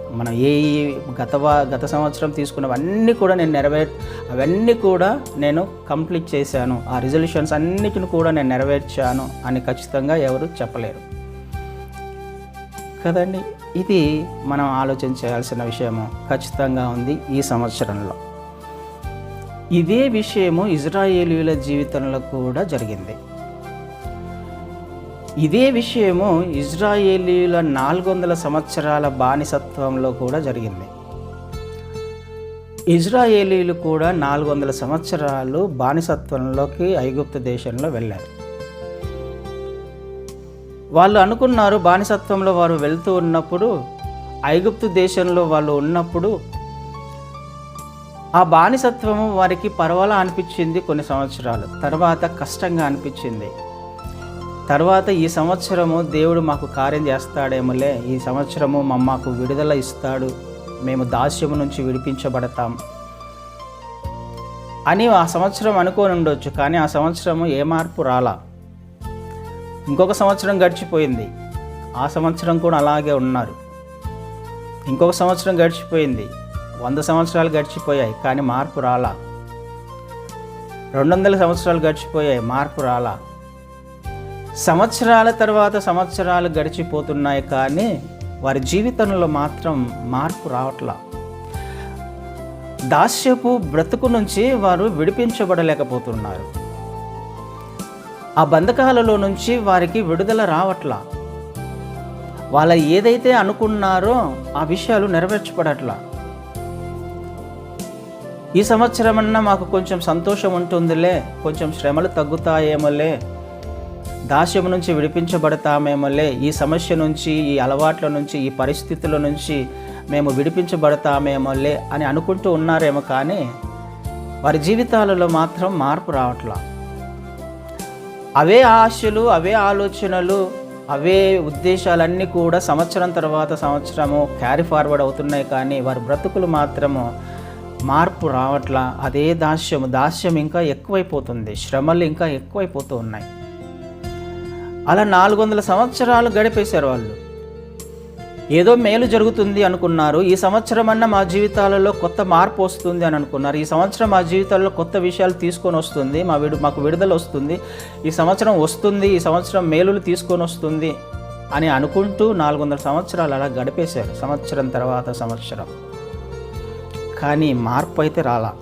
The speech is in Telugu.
మనం ఏ గత గత సంవత్సరం తీసుకున్నవన్నీ కూడా నేను నెరవేర్ అవన్నీ కూడా నేను కంప్లీట్ చేశాను. ఆ రిజల్యూషన్స్ అన్నిటిని కూడా నేను నెరవేర్చాను అని ఖచ్చితంగా ఎవరు చెప్పలేరు. కదండి? ఇది మనం ఆలోచించాల్సిన విషయము. ఖచ్చితంగా ఉంది ఈ సంవత్సరంలో. ఇదే విషయము ఇజ్రాయేలీల జీవితంలో కూడా జరిగింది. ఇదే విషయము ఇజ్రాయేలీల నాలుగు వందల సంవత్సరాల బానిసత్వంలో కూడా జరిగింది. ఇజ్రాయేలీలు కూడా నాలుగు వందల సంవత్సరాలు బానిసత్వంలోకి ఐగుప్తు దేశంలో వెళ్ళారు. వాళ్ళు అనుకున్నారు బానిసత్వంలో వారు వెళ్తూ ఉన్నప్పుడు ఐగుప్తు దేశంలో వాళ్ళు ఉన్నప్పుడు ఆ బానిసత్వము వారికి పర్వాలా అనిపించింది కొన్ని సంవత్సరాలు. తర్వాత కష్టంగా అనిపించింది. తర్వాత ఈ సంవత్సరము దేవుడు మాకు కార్యం చేస్తాడేమోలే. ఈ సంవత్సరము మా మాకు విడుదల ఇస్తాడు. మేము దాస్యము నుంచి విడిపించబడతాం. అని ఆ సంవత్సరం అనుకోని ఉండొచ్చు కానీ ఆ సంవత్సరము ఏ మార్పు రాలా. ఇంకొక సంవత్సరం గడిచిపోయింది. ఆ సంవత్సరం కూడా అలాగే ఉన్నారు. ఇంకొక సంవత్సరం గడిచిపోయింది. వంద సంవత్సరాలు గడిచిపోయాయి కానీ మార్పు రాలా. రెండు వందల సంవత్సరాలు గడిచిపోయాయి మార్పు రాలా. సంవత్సరాల తర్వాత సంవత్సరాలు గడిచిపోతున్నాయి కానీ వారి జీవితంలో మాత్రం మార్పు రావట్లా. దాస్యపు బ్రతుకు నుంచి వారు విడిపించబడలేకపోతున్నారు. ఆ బంధకాలలో నుంచి వారికి విడుదల రావట్లా. వాళ్ళ ఏదైతే అనుకున్నారో ఆ విషయాలు నెరవేర్చబడట్లా. ఈ సంవత్సరమన్నా మాకు కొంచెం సంతోషం ఉంటుందిలే కొంచెం శ్రమలు తగ్గుతాయేమోలే దాస్యం నుంచి విడిపించబడతామేమోలే ఈ సమస్య నుంచి ఈ అలవాట్ల నుంచి ఈ పరిస్థితుల నుంచి మేము విడిపించబడతామేమోలే అని అనుకుంటూ ఉన్నారేమో కానీ వారి జీవితాలలో మాత్రం మార్పు రావట్లా. అవే ఆశలు అవే ఆలోచనలు అవే ఉద్దేశాలన్నీ కూడా సంవత్సరం తర్వాత సంవత్సరము క్యారీ ఫార్వర్డ్ అవుతున్నాయి కానీ వారి బ్రతుకులు మాత్రము మార్పు రావట్లా. అదే దాస్యము దాస్యం ఇంకా ఎక్కువైపోతుంది శ్రమలు ఇంకా ఎక్కువైపోతూ ఉన్నాయి. అలా నాలుగు వందల సంవత్సరాలు గడిపేశారు వాళ్ళు. ఏదో మేలు జరుగుతుంది అనుకున్నారు. ఈ సంవత్సరం అన్న మా జీవితాలలో కొత్త మార్పు వస్తుంది అని అనుకున్నారు. ఈ సంవత్సరం మా జీవితాల్లో కొత్త విషయాలు తీసుకొని వస్తుంది. మా విడు మాకు విడుదల వస్తుంది. ఈ సంవత్సరం వస్తుంది. ఈ సంవత్సరం మేలులు తీసుకొని వస్తుంది అని అనుకుంటూ నాలుగు వందల సంవత్సరాలు అలా గడిపేశారు. సంవత్సరం తర్వాత సంవత్సరం. కానీ మార్పు అయితే రాలా.